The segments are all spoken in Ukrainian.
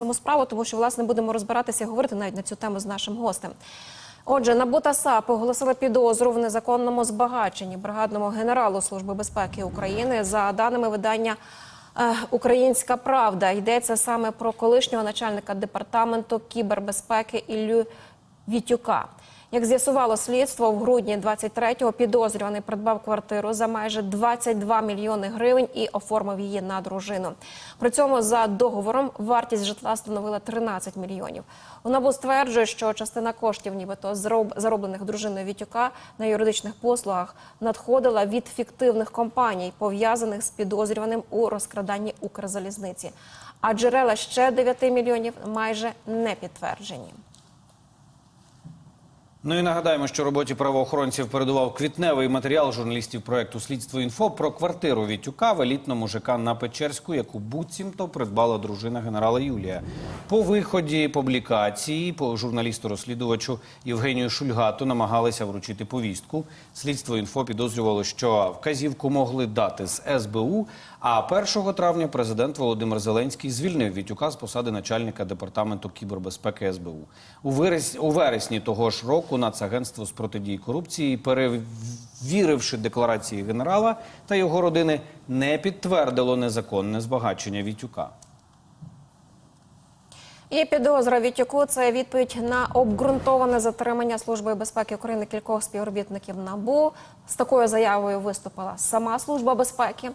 цьому справу, тому що власне будемо розбиратися і говорити навіть на цю тему з нашим гостем. Отже, НАБУ та САП оголосили підозру в незаконному збагаченні бригадному генералу Служби безпеки України за даними видання е, Українська Правда. Йдеться саме про колишнього начальника департаменту кібербезпеки Іллю Вітюка. Як з'ясувало слідство, в грудні 23-го підозрюваний придбав квартиру за майже 22 мільйони гривень і оформив її на дружину. При цьому за договором вартість житла становила 13 мільйонів. НАБУ стверджує, що частина коштів, нібито зароблених дружиною Вітюка на юридичних послугах, надходила від фіктивних компаній, пов'язаних з підозрюваним у розкраданні Укрзалізниці. А джерела ще 9 мільйонів майже не підтверджені. Ну і нагадаємо, що роботі правоохоронців передував квітневий матеріал журналістів проекту Слідство інфо про квартиру Вітюка в елітному ЖК на Печерську, яку буцімто придбала дружина генерала Юлія. По виході публікації по журналісту-розслідувачу Євгенію Шульгату намагалися вручити повістку. Слідство інфо підозрювало, що вказівку могли дати з СБУ. А 1 травня президент Володимир Зеленський звільнив Вітюка з посади начальника департаменту кібербезпеки СБУ. У вересні, у вересні того ж року Нацагентство з протидії корупції, перевіривши декларації генерала та його родини, не підтвердило незаконне збагачення Вітюка. І підозра Вітюку це відповідь на обґрунтоване затримання Служби безпеки України кількох співробітників НАБУ. З такою заявою виступила сама служба безпеки,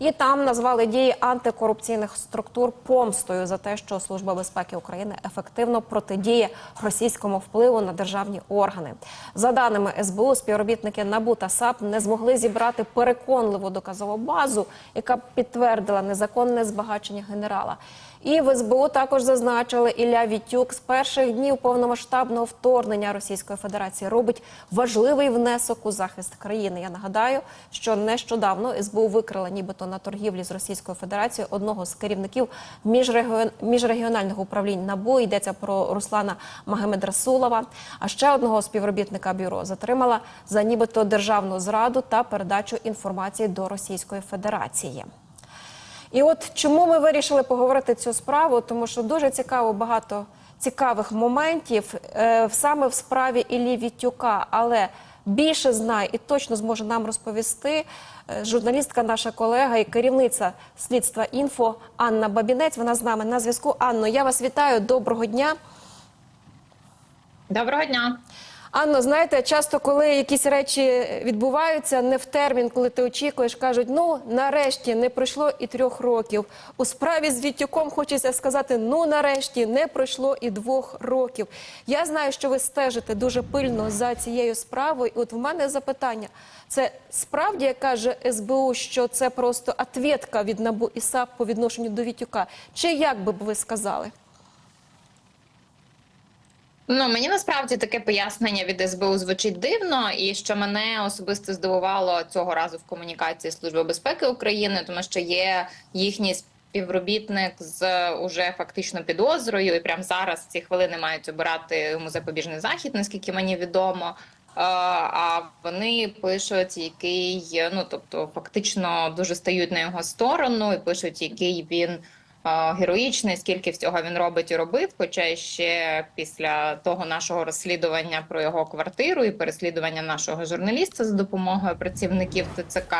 і там назвали дії антикорупційних структур помстою за те, що Служба безпеки України ефективно протидіє російському впливу на державні органи. За даними СБУ, співробітники НАБУ та САП не змогли зібрати переконливу доказову базу, яка б підтвердила незаконне збагачення генерала. І в СБУ також зазначили, Ілля Вітюк з перших днів повномасштабного вторгнення Російської Федерації робить важливий внесок у захист країни. Я нагадаю, що нещодавно СБУ викрила нібито на торгівлі з Російською Федерацією одного з керівників міжрегіон... міжрегіональних управлінь НАБУ. Йдеться про Руслана Магомедрасулова. А ще одного співробітника бюро затримала за нібито державну зраду та передачу інформації до Російської Федерації. І от чому ми вирішили поговорити цю справу? Тому що дуже цікаво багато цікавих моментів е, саме в справі Іллі Вітюка, але більше знає і точно зможе нам розповісти е, журналістка, наша колега і керівниця слідства інфо Анна Бабінець. Вона з нами на зв'язку. Анно, я вас вітаю. Доброго дня. Доброго дня. Анно, знаєте, часто, коли якісь речі відбуваються не в термін, коли ти очікуєш, кажуть, ну нарешті не пройшло і трьох років. У справі з Вітюком хочеться сказати, ну нарешті не пройшло і двох років. Я знаю, що ви стежите дуже пильно за цією справою. І от в мене запитання: це справді як каже СБУ, що це просто ответка від НАБУ і САП по відношенню до Вітюка? Чи як би ви сказали? Ну мені насправді таке пояснення від СБУ звучить дивно, і що мене особисто здивувало цього разу в комунікації Служби безпеки України, тому що є їхній співробітник з уже фактично підозрою, і прямо зараз ці хвилини мають обирати йому запобіжний захід, наскільки мені відомо. Е, А вони пишуть, який ну тобто фактично дуже стають на його сторону, і пишуть, який він героїчний, скільки всього він робить і робив. Хоча ще після того нашого розслідування про його квартиру і переслідування нашого журналіста за допомогою працівників ТЦК.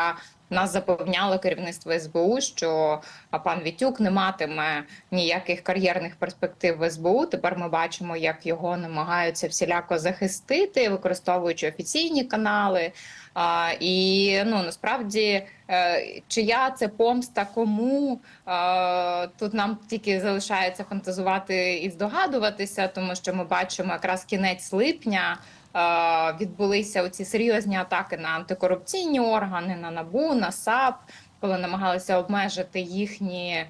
Нас запевняло керівництво СБУ, що пан Вітюк не матиме ніяких кар'єрних перспектив в СБУ. Тепер ми бачимо, як його намагаються всіляко захистити, використовуючи офіційні канали. А, і ну насправді, е, чия це помста кому е, тут нам тільки залишається фантазувати і здогадуватися, тому що ми бачимо якраз кінець липня. Е, Відбулися оці серйозні атаки на антикорупційні органи, на НАБУ, на САП, коли намагалися обмежити їхні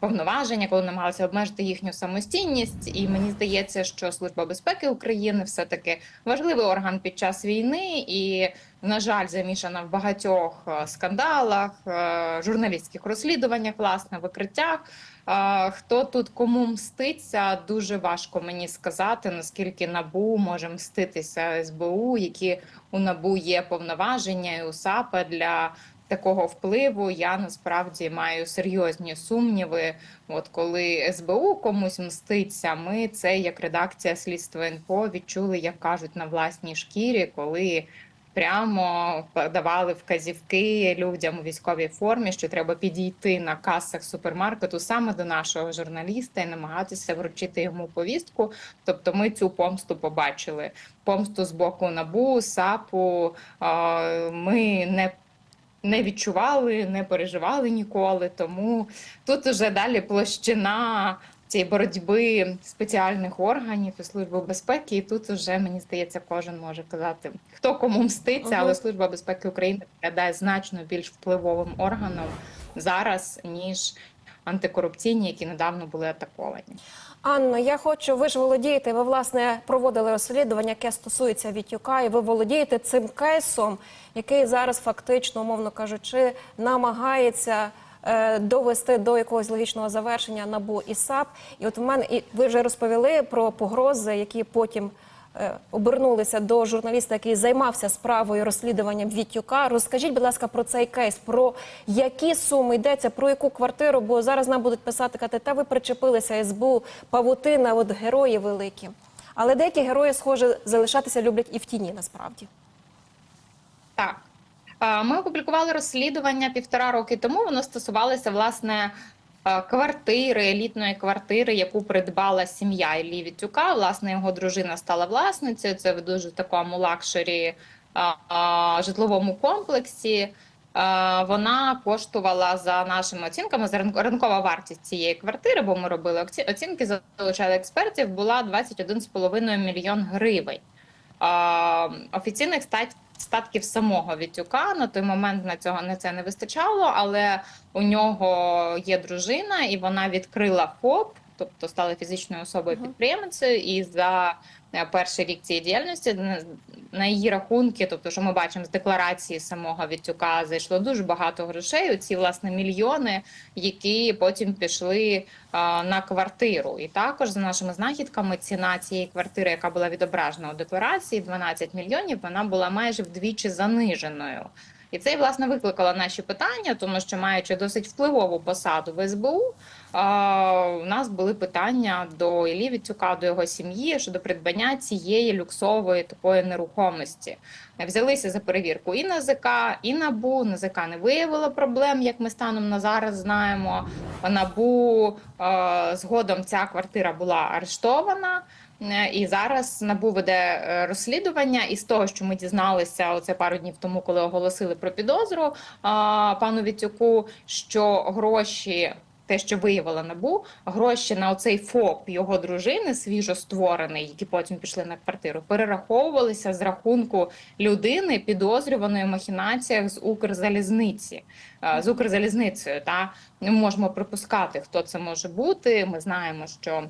повноваження, коли намагалися обмежити їхню самостійність. І мені здається, що Служба безпеки України все таки важливий орган під час війни, і на жаль, замішана в багатьох е, скандалах, е, журналістських розслідуваннях, власне, викриттях. Е, Хто тут кому мститься, дуже важко мені сказати, наскільки набу може мститися СБУ, які у набу є повноваження і у САПа для такого впливу. Я насправді маю серйозні сумніви. От коли СБУ комусь мститься, ми це як редакція слідства ІНФО відчули, як кажуть, на власній шкірі, коли прямо давали вказівки людям у військовій формі, що треба підійти на касах супермаркету саме до нашого журналіста і намагатися вручити йому повістку. Тобто, ми цю помсту побачили. Помсту з боку набу, САПу. Ми не не відчували, не переживали ніколи. Тому тут уже далі площина цієї боротьби спеціальних органів і служби безпеки. І тут уже мені здається, кожен може казати, хто кому мститься, але служба безпеки України виглядає значно більш впливовим органом зараз ніж антикорупційні, які недавно були атаковані. Анно, я хочу, ви ж володієте, ви власне проводили розслідування, яке стосується Вітюка, і ви володієте цим кейсом, який зараз фактично, умовно кажучи, намагається е, довести до якогось логічного завершення НАБУ і САП. І от в мене і ви вже розповіли про погрози, які потім. Е, Обернулися до журналіста, який займався справою розслідуванням Вітюка. Розкажіть, будь ласка, про цей кейс, про які суми йдеться, про яку квартиру, бо зараз нам будуть писати казати, та ви причепилися СБУ, павутина, от герої великі. Але деякі герої, схоже, залишатися люблять і в тіні насправді. Так. Е, Ми опублікували розслідування півтора роки тому. Воно стосувалося власне квартири, елітної квартири, яку придбала сім'я Іллі Вітюка. Власне, його дружина стала власницею. Це в дуже такому лакшері е, е, житловому комплексі. Е, Вона коштувала за нашими оцінками за ринко- ринкова вартість цієї квартири, бо ми робили оцінки, залучали експертів. Була 21,5 мільйон гривень. Офіційних стать, статків самого Вітюка. На той момент на цього на це не вистачало, але у нього є дружина, і вона відкрила ФОП, тобто стала фізичною особою підприємцею. І за е, перший рік цієї діяльності на- її рахунки, тобто, що ми бачимо з декларації самого Вітюка, зайшло дуже багато грошей. Оці власне мільйони, які потім пішли а, на квартиру. І також за нашими знахідками ціна цієї квартири, яка була відображена у декларації, 12 мільйонів, вона була майже вдвічі заниженою. І це власне викликало наші питання, тому що маючи досить впливову посаду в СБУ, у нас були питання до Іллі Вітюка, до його сім'ї щодо придбання цієї люксової такої нерухомості. Взялися за перевірку і НАЗК, і НАБУ. НАЗК не виявило проблем, як ми станом на зараз знаємо. НАБУ згодом ця квартира була арештована. І зараз НАБУ веде е, розслідування. І з того, що ми дізналися оце пару днів тому, коли оголосили про підозру пану Вітюку, що гроші. Те, що виявила набу, гроші на оцей ФОП його дружини, свіжо створений, які потім пішли на квартиру, перераховувалися з рахунку людини, підозрюваної в махінаціях з Укрзалізниці, е, з Укрзалізницею. Та ми можемо припускати, хто це може бути. Ми знаємо, що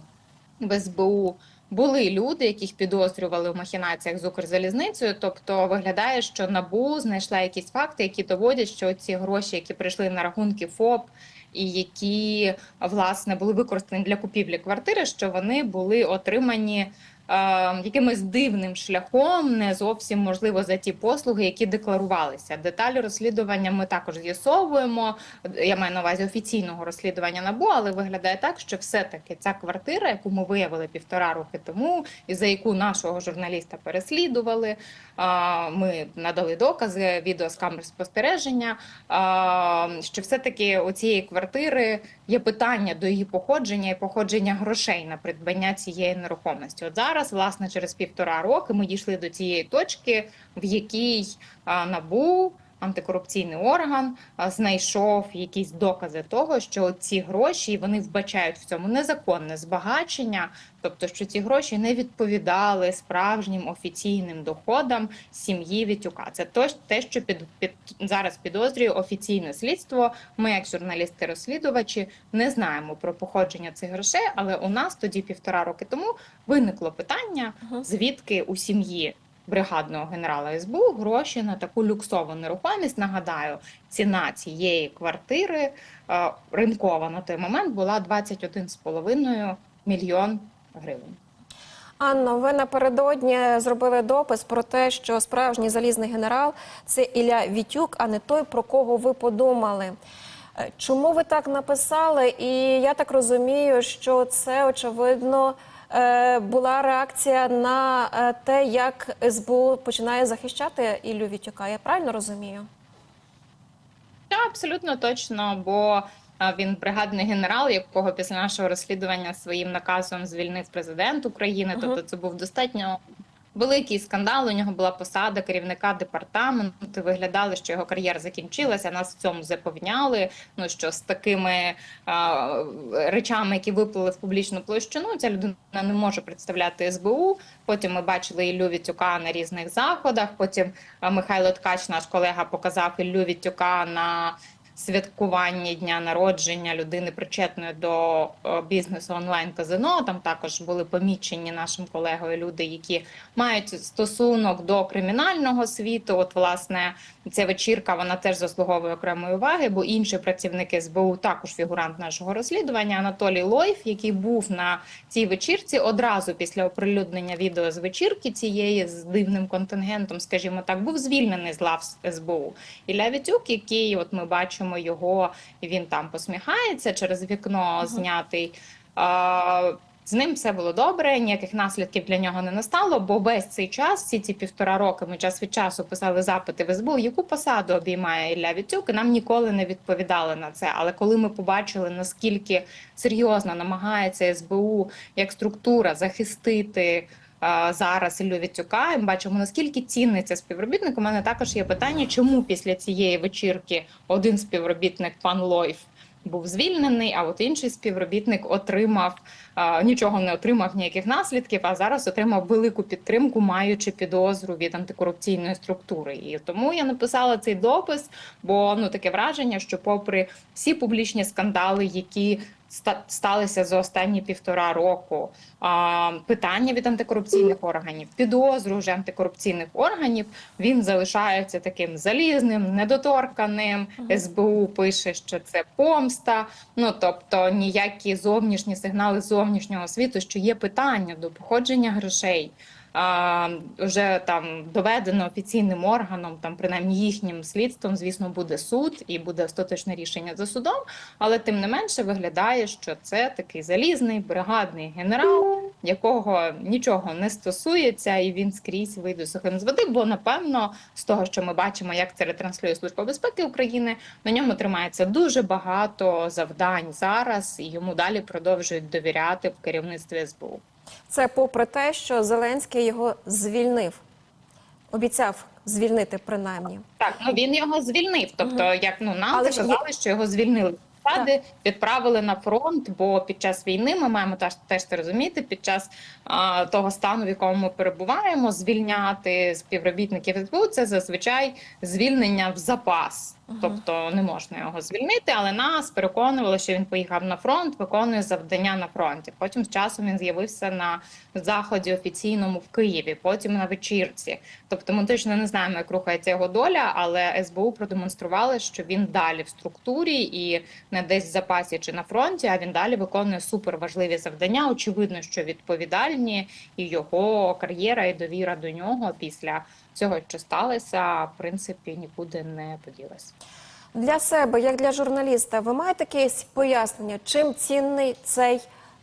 в СБУ були люди, яких підозрювали в махінаціях з Укрзалізницею. Тобто виглядає, що набу знайшла якісь факти, які доводять, що ці гроші, які прийшли на рахунки ФОП. І які власне були використані для купівлі квартири, що вони були отримані якимось дивним шляхом, не зовсім можливо за ті послуги, які декларувалися. Деталі розслідування ми також з'ясовуємо. Я маю на увазі офіційного розслідування набу, але виглядає так, що все-таки ця квартира, яку ми виявили півтора роки тому, і за яку нашого журналіста переслідували. Ми надали докази, відео з камер спостереження. Що все-таки у цієї квартири є питання до її походження і походження грошей на придбання цієї нерухомості. От зараз, власне, через півтора роки ми дійшли до цієї точки, в якій набу. Антикорупційний орган знайшов якісь докази того, що ці гроші вони вбачають в цьому незаконне збагачення, тобто що ці гроші не відповідали справжнім офіційним доходам сім'ї Вітюка. Це то, те, що під, під зараз підозрює офіційне слідство. Ми, як журналісти-розслідувачі, не знаємо про походження цих грошей, але у нас тоді півтора роки тому виникло питання, звідки у сім'ї бригадного генерала СБУ гроші на таку люксову нерухомість. Нагадаю, ціна цієї квартири е, ринкова на той момент була 21,5 мільйон гривень. Анно, ви напередодні зробили допис про те, що справжній залізний генерал це Ілля Вітюк, а не той, про кого ви подумали. Е, Чому ви так написали? І я так розумію, що це очевидно була реакція на е, те, як СБУ починає захищати Іллю Вітюка. Я правильно розумію? Так, абсолютно точно, бо він бригадний генерал, якого після нашого розслідування своїм наказом звільнив президент України. Тобто, це був достатньо великий скандал. У нього була посада керівника департаменту. Виглядали, що його кар'єра закінчилася. Нас в цьому запевняли. Ну що з такими а, речами, які виплили в публічну площину, ця людина не може представляти СБУ. Потім ми бачили Іллю Вітюка на різних заходах. Потім Михайло Ткач, наш колега, показав Іллю Вітюка на святкуванні дня народження людини, причетної до е, бізнесу онлайн казино. Там також були помічені нашим колегою люди, які мають стосунок до кримінального світу. От, власне, ця вечірка вона теж заслуговує окремої уваги, бо інші працівники СБУ також фігурант нашого розслідування. Анатолій Лойф, який був на цій вечірці, одразу після оприлюднення відео з вечірки цієї з дивним контингентом, скажімо так, був звільнений з лав СБУ. Ілля Вітюк, який, от ми бачимо його, і він там посміхається через вікно знятий. А, з ним все було добре, ніяких наслідків для нього не настало, бо весь цей час, всі ці півтора роки, ми час від часу писали запити в СБУ, яку посаду обіймає Ілля Вітюк, і нам ніколи не відповідали на це. Але коли ми побачили, наскільки серйозно намагається СБУ як структура захистити. А, Зараз Іллю Вітюка, і ми бачимо наскільки цінний це співробітник. У мене також є питання, чому після цієї вечірки один співробітник пан Лойф був звільнений, а от інший співробітник отримав а, нічого не отримав ніяких наслідків, а зараз отримав велику підтримку, маючи підозру від антикорупційної структури. І тому я написала цей допис, бо ну таке враження, що, попри всі публічні скандали, які сталися за останні півтора року, питання від антикорупційних органів, підозру вже антикорупційних органів, він залишається таким залізним, недоторканим. СБУ пише, що це помста. Ну тобто ніякі зовнішні сигнали зовнішнього світу, що є питання до походження грошей. Вже там доведено офіційним органом, там принаймні їхнім слідством, звісно, буде суд і буде остаточне рішення за судом. Але тим не менше виглядає, що це такий залізний бригадний генерал, якого нічого не стосується, і він скрізь вийде сухим з води. Бо напевно, з того, що ми бачимо, як це ретранслює служба безпеки України, на ньому тримається дуже багато завдань зараз, і йому далі продовжують довіряти в керівництві СБУ. Це попри те, що Зеленський його звільнив, обіцяв звільнити принаймні. Так, ну він його звільнив. Тобто, як ну нам Але ж є- що його звільнили. посади, відправили на фронт, бо під час війни ми маємо теж теж це розуміти. Під час а, того стану, в якому ми перебуваємо, звільняти співробітників СБУ – це зазвичай звільнення в запас. Тобто не можна його звільнити, але нас переконували, що він поїхав на фронт, виконує завдання на фронті. Потім з часом він з'явився на заході офіційному в Києві, потім на вечірці. Тобто ми точно не знаємо, як рухається його доля, але СБУ продемонстрували, що він далі в структурі і не десь в запасі чи на фронті, а він далі виконує суперважливі завдання. Очевидно, що відповідальні, і його кар'єра і довіра до нього після цього, що сталося, в принципі, нікуди не поділась Для себе, як для журналіста, ви маєте якесь пояснення, чим цінний цей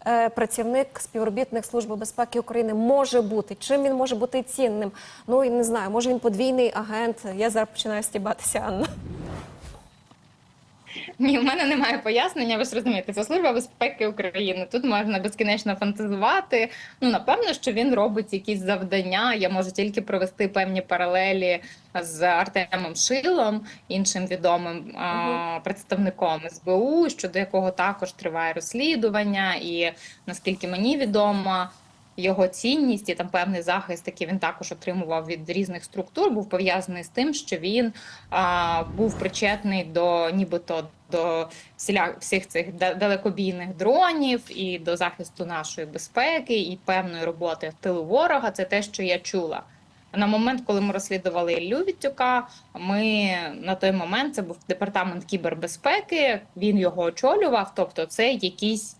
е, працівник, співробітник Служби безпеки України може бути? Чим він може бути цінним? Ну і не знаю, може він подвійний агент. Я зараз починаю стібатися, Анна. Ні, в мене немає пояснення. Ви ж розумієте, це служба безпеки України. Тут можна безкінечно фантазувати. Ну напевно, що він робить якісь завдання. Я можу тільки провести певні паралелі з Артемом Шилом, іншим відомим а, представником СБУ, щодо якого також триває розслідування, і наскільки мені відомо. Його цінність і там певний захист, який він також отримував від різних структур, був пов'язаний з тим, що він а, був причетний до нібито до всіля всіх цих далекобійних дронів і до захисту нашої безпеки і певної роботи в тилу ворога. Це те, що я чула. На момент, коли ми розслідували Іллю Вітюка, ми на той момент це був департамент кібербезпеки. Він його очолював. Тобто, це якісь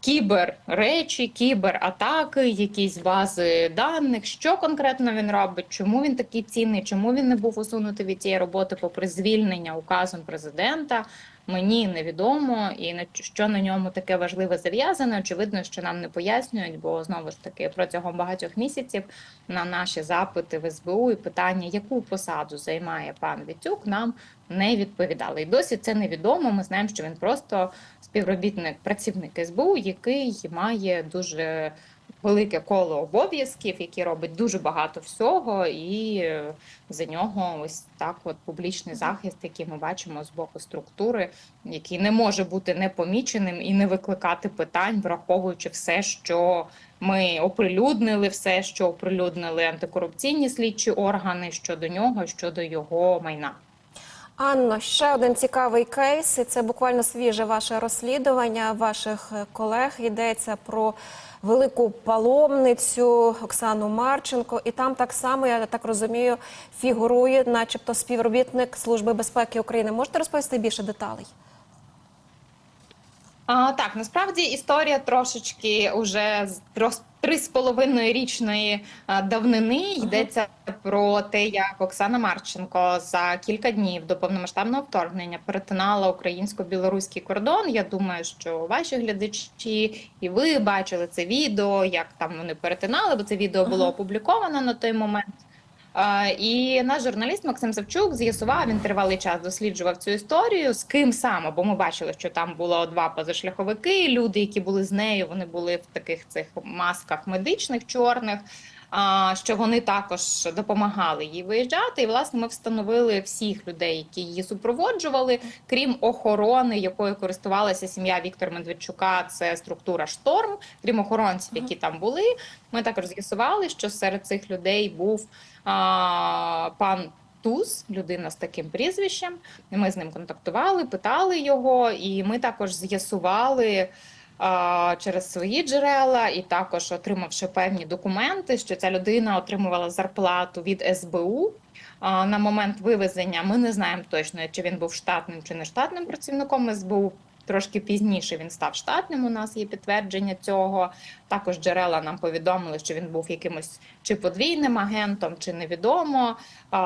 кіберречі, кібератаки, якісь бази даних. Що конкретно він робить? Чому він такий цінний? Чому він не був усунутий від цієї роботи попри звільнення указом президента? Мені невідомо і на що на ньому таке важливе зав'язане. Очевидно, що нам не пояснюють, бо знову ж таки протягом багатьох місяців на наші запити в СБУ і питання, яку посаду займає пан Вітюк, нам не відповідали. І досі це невідомо. Ми знаємо, що він просто співробітник, працівник СБУ, який має дуже велике коло обов'язків, який робить дуже багато всього, і е, за нього ось так, от публічний захист, який ми бачимо з боку структури, який не може бути непоміченим і не викликати питань, враховуючи все, що ми оприлюднили, все, що оприлюднили антикорупційні слідчі органи щодо нього, щодо його майна. Анно, ще один цікавий кейс. І це буквально свіже ваше розслідування ваших е, колег. Йдеться про велику паломницю Оксану Марченко. І там так само, я так розумію, фігурує, начебто, співробітник Служби безпеки України. Можете розповісти більше деталей? А, так, насправді історія трошечки уже з трос- три з половиною річної давнини йдеться про те, як Оксана Марченко за кілька днів до повномасштабного вторгнення перетинала українсько-білоруський кордон. Я думаю, що ваші глядачі і ви бачили це відео, як там вони перетинали, бо це відео було опубліковано на той момент. І наш журналіст Максим Савчук з'ясував, він тривалий час досліджував цю історію. З ким саме? Бо ми бачили, що там було два позашляховики. Люди, які були з нею, вони були в таких цих масках медичних чорних. Що вони також допомагали їй виїжджати, і власне ми встановили всіх людей, які її супроводжували, крім охорони, якою користувалася сім'я Віктора Медведчука. Це структура шторм, крім охоронців, які там були. Ми також з'ясували, що серед цих людей був а, пан Туз, людина з таким прізвищем. Ми з ним контактували, питали його, і ми також з'ясували. Через свої джерела, і також отримавши певні документи, що ця людина отримувала зарплату від СБУ на момент вивезення. Ми не знаємо точно, чи він був штатним чи не штатним працівником СБУ. Трошки пізніше він став штатним. У нас є підтвердження цього. Також джерела нам повідомили, що він був якимось чи подвійним агентом, чи невідомо.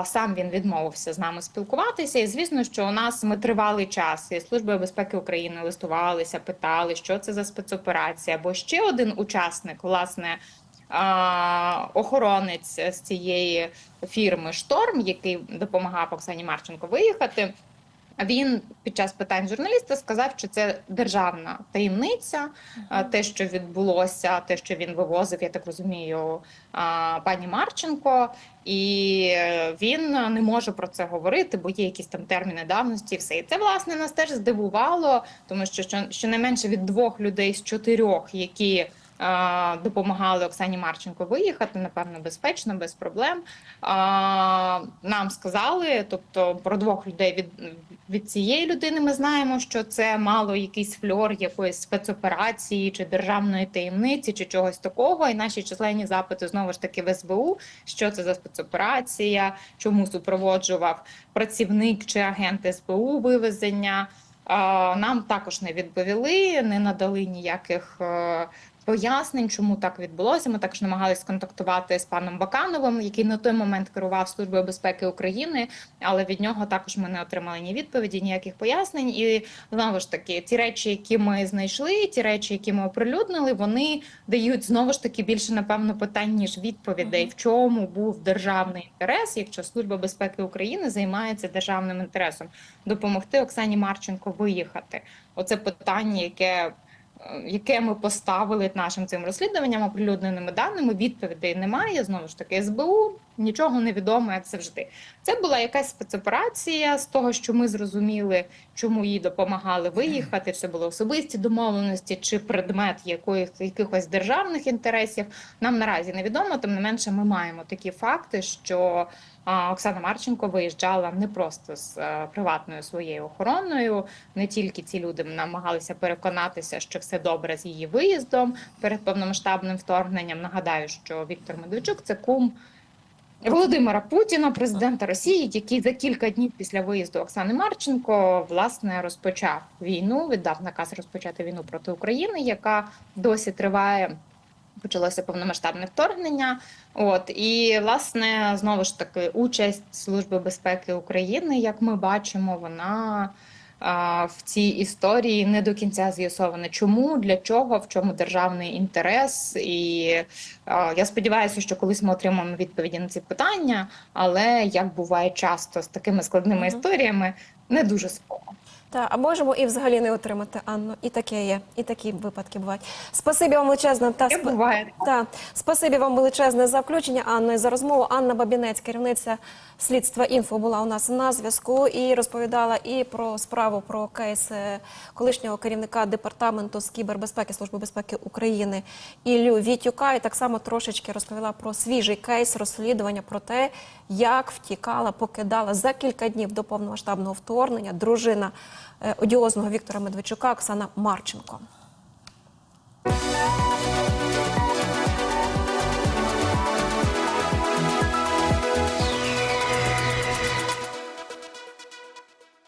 Сам він відмовився з нами спілкуватися. І звісно, що у нас ми тривалий час і служби безпеки України листувалися, питали, що це за спецоперація. Бо ще один учасник, власне. Охоронець з цієї фірми Шторм, який допомагав Оксані Марченко виїхати, він під час питань журналіста сказав, що це державна таємниця. Те, що відбулося, те, що він вивозив, я так розумію, пані Марченко, і він не може про це говорити, бо є якісь там терміни давності. і Все і це власне нас теж здивувало, тому що що- щонайменше від двох людей з чотирьох, які допомагали Оксані Марченко виїхати, напевно, безпечно, без проблем. Нам сказали, тобто про двох людей від, від цієї людини ми знаємо, що це мало якийсь фльор якоїсь спецоперації чи державної таємниці, чи чогось такого. І наші численні запити знову ж таки в СБУ, що це за спецоперація, чому супроводжував працівник чи агент СБУ вивезення. Нам також не відповіли, не надали ніяких. Пояснень, чому так відбулося. Ми також намагалися контактувати з паном Бакановим, який на той момент керував Службою безпеки України, але від нього також ми не отримали ні відповіді, ніяких пояснень. І знову ж таки, ті речі, які ми знайшли, ті речі, які ми оприлюднили, вони дають знову ж таки більше напевно питань ніж відповідей, в чому був державний інтерес, якщо Служба безпеки України займається державним інтересом, допомогти Оксані Марченко виїхати. Оце питання, яке яке ми поставили нашим цим розслідуванням оприлюдненими даними, відповідей немає. Знову ж таки, СБУ нічого не відомо, як завжди. Це була якась спецоперація з того, що ми зрозуміли, чому їй допомагали виїхати. Це були особисті домовленості чи предмет якоїсь якихось державних інтересів. Нам наразі невідомо. Тим не менше, ми маємо такі факти, що а, Оксана Марченко виїжджала не просто з е, приватною своєю охороною. Не тільки ці люди намагалися переконатися, що все добре з її виїздом перед повномасштабним вторгненням. Нагадаю, що Віктор Медведчук це кум Володимира Путіна, президента Росії, який за кілька днів після виїзду Оксани Марченко власне розпочав війну, віддав наказ розпочати війну проти України, яка досі триває. Почалося повномасштабне вторгнення. От і власне знову ж таки участь Служби безпеки України, як ми бачимо, вона в цій історії не до кінця з'ясована. Чому для чого, в чому державний інтерес? І я сподіваюся, що колись ми отримаємо відповіді на ці питання, але як буває часто з такими складними історіями, не дуже скоро. Та, а можемо і взагалі не отримати Анну. І таке є, і такі випадки бувають. Спасибі вам величезне та спа- буває. та спасибі вам величезне за включення Анно і за розмову. Анна Бабінець, керівниця слідства інфо, була у нас на зв'язку і розповідала і про справу про кейс е, колишнього керівника департаменту з кібербезпеки Служби безпеки України Іллю Вітюка. І так само трошечки розповіла про свіжий кейс розслідування про те, як втікала, покидала за кілька днів до повномасштабного вторгнення дружина Е, одіозного Віктора Медведчука Оксана Марченко.